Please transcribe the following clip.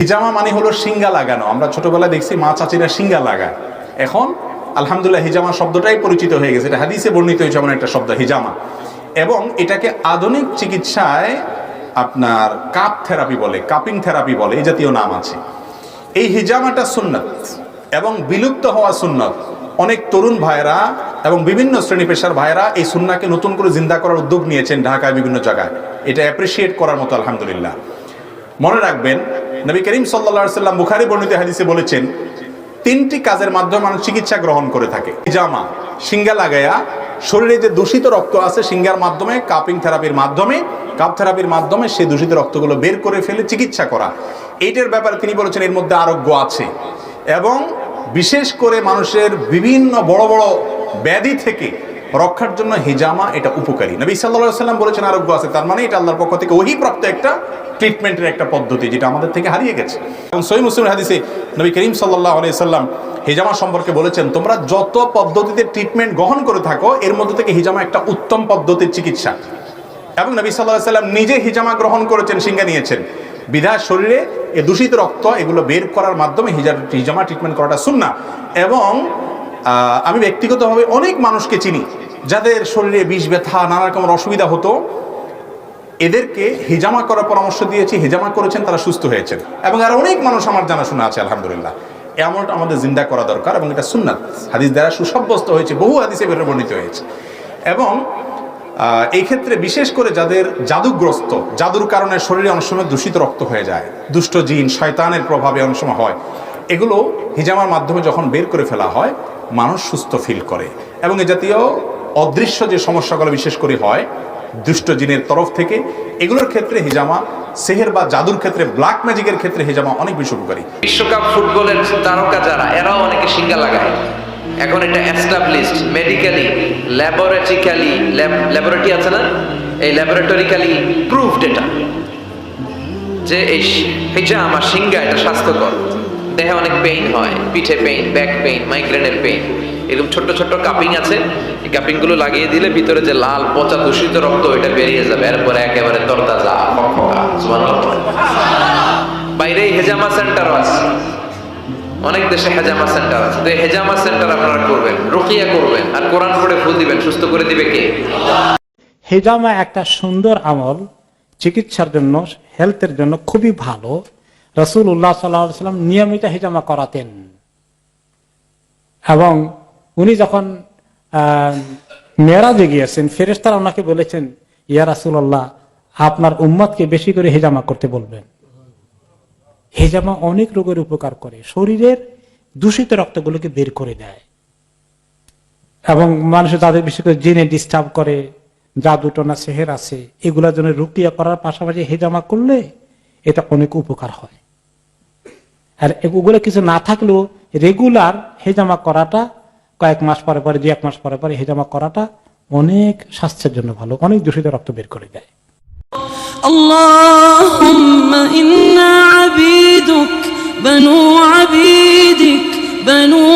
হিজামা মানে হলো সিঙ্গা লাগানো। আমরা ছোটবেলায় দেখছি মা চাচিরা সিঙ্গা লাগায়। এখন আলহামদুলিল্লাহ হিজামা শব্দটাই পরিচিত হয়ে গেছে। এটা হাদিসে বর্ণিত হয়েছে এমন একটা শব্দ, হিজামা। এবং এটাকে আধুনিক চিকিৎসায় আপনার কাপ থেরাপি বলে, কাপিং থেরাপি বলে, এই জাতীয় নাম আছে। এই হিজামাটা সুন্নত এবং বিলুপ্ত হওয়া সুন্নত। অনেক তরুণ ভাইরা এবং বিভিন্ন শ্রেণি পেশার ভাইরা এই সুন্নাকে নতুন করে জিন্দা করার উদ্যোগ নিয়েছেন ঢাকায় বিভিন্ন জায়গায়। এটা অ্যাপ্রিসিয়েট করার মতো, আলহামদুলিল্লাহ। মনে রাখবেন নবী করিম সাল্লা সাল্লাম বুখারি বর্ণিত হাদিসে বলেছেন, তিনটি কাজের মাধ্যমে মানুষ চিকিৎসা গ্রহণ করে থাকে। জামা, সিঙ্গা লাগায়া, শরীরে যে দূষিত রক্ত আছে সিঙ্গার মাধ্যমে, কাপিং থেরাপির মাধ্যমে, কাপ থেরাপির মাধ্যমে সেই দূষিত রক্তগুলো বের করে ফেলে চিকিৎসা করা। এইটার ব্যাপারে তিনি বলেছেন, এর মধ্যে আরোগ্য আছে। এবং বিশেষ করে মানুষের বিভিন্ন বড় বড় ব্যাধি থেকে রক্ষার জন্য হিজামা এটা উপকারী। নবী সাল্লাহ সাল্লাম বলেছেন, আরোগ্য আছে। তার মানে এটা আল্লাহর পক্ষ থেকে ওহি প্রাপ্ত একটা ট্রিটমেন্টের একটা পদ্ধতি যেটা আমাদের থেকে হারিয়ে গেছে। এবং সই মুসলিম হাদিসে নবী করিম সাল্লাহ আলিয়া সাল্লাম হিজামা সম্পর্কে বলেছেন, তোমরা যত পদ্ধতিতে ট্রিটমেন্ট গ্রহণ করে থাকো, এর মধ্যে থেকে হিজামা একটা উত্তম পদ্ধতির চিকিৎসা। এবং নবী সাল্লাহ সাল্লাম নিজে হিজামা গ্রহণ করেছেন সিঙ্গা নিয়েছেন। বিধার শরীরে এ দূষিত রক্ত, এগুলো বের করার মাধ্যমে হিজা হিজামা ট্রিটমেন্ট করাটা শুননা এবং আমি ব্যক্তিগতভাবে অনেক মানুষকে চিনি। যাদের শরীরে বিষ, ব্যথা নানা রকমের অসুবিধা হতো, এদেরকে হিজামা করার পরামর্শ দিয়েছি। হিজামা করেছেন, তারা সুস্থ হয়েছেন। এবং আর অনেক মানুষ আমার জানাশোনা আছে, আলহামদুলিল্লাহ। এমন আমাদের জিন্দা করা দরকার এবং এটা সুন্নাত। হাদিস দ্বারা সুসাব্যস্ত হয়েছে, বহু হাদিসে বেরো বর্ণিত হয়েছে। এবং এই ক্ষেত্রে বিশেষ করে যাদের জাদুগ্রস্ত, জাদুর কারণে শরীরে অনেক সময় দূষিত রক্ত হয়ে যায়, দুষ্ট জিন, শয়তানের প্রভাবে অনেক সময় হয়, এগুলো হিজামার মাধ্যমে যখন বের করে ফেলা হয়, মানুষ সুস্থ ফিল করে। এবং এ জাতীয় অদৃশ্য যে সমস্যাগুলো বিশেষ করে হয়, দুষ্ট জিনের তরফ থেকে, এগুলোর ক্ষেত্রে হিজামা, সেহের বা জাদুর ক্ষেত্রে ব্ল্যাক ম্যাজিকের ক্ষেত্রে হিজামা অনেক বেশি উপকারী। বিশ্বকাপ ফুটবলের তারকা যারা এরাও অনেকে সিঙ্গা লাগায়। এখন এটা এস্টাবলিশড মেডিকেলি ল্যাবরেটরিক্যালি ল্যাবরেটরি আছে না? এই ল্যাবরেটরিক্যালি প্রুভড এটা। যে এই হিজাম আর সিঙ্গা এটা স্বাস্থ্যকর। দেহে অনেক পেইন হয়, পিঠে পেইন ব্যাক পেইন মাইগ্রেনের পেইন এরকম ছোট্ট ছোট্ট কাপিং আছে। এই কাপিংগুলো লাগিয়ে দিলে ভিতরে যে লাল, পচা দূষিত রক্ত এটা বেরিয়ে যাবে। এরপরে একেবারে তরতাজা বাইরে হেজামা সেন্টারও আছে। অনেক দেশে হেজামা সেন্টার আছে। তো হেজামা সেন্টার আপনারা করবেন, রুকিয়া করবেন, আর কোরআন পড়ে ফুল দিবেন। সুস্থ করে দিবে কে? হেজামা একটা সুন্দর আমল, চিকিৎসার জন্য, হেলথের জন্য খুবই ভালো। রসুল উল্লাহ সাল্লাম নিয়মিত হেজামা করাতেন। এবং উনি যখন মেরাজে গিয়েছেন ফেরেস্তারা ওনাকে বলেছেন, ইয়া রাসুল্লাহ আপনার উম্মতকে বেশি করে হেজামা করতে বলবেন। হেজামা অনেক রোগের উপকার করে। শরীরের দূষিত রক্তগুলোকে বের করে দেয় এবং মানুষ তাদের বিশেষ করে জেনে ডিস্টার্ব করে, জাদুটনা, সেহের আছে, এগুলোর জন্য রুকিয়া করার পাশাপাশি হেজামা করলে এটা অনেক উপকার হয়। আর ওগুলো কিছু না থাকলেও রেগুলার হেজামা করাটা কয়েক মাস পরে পরে দু এক মাস পরে পরে হেজামা করাটা অনেক স্বাস্থ্যের জন্য ভালো অনেক দূষিত রক্ত বের করে দেয় اللهم إنا عبيدك بنو عبيدك بنو إمائك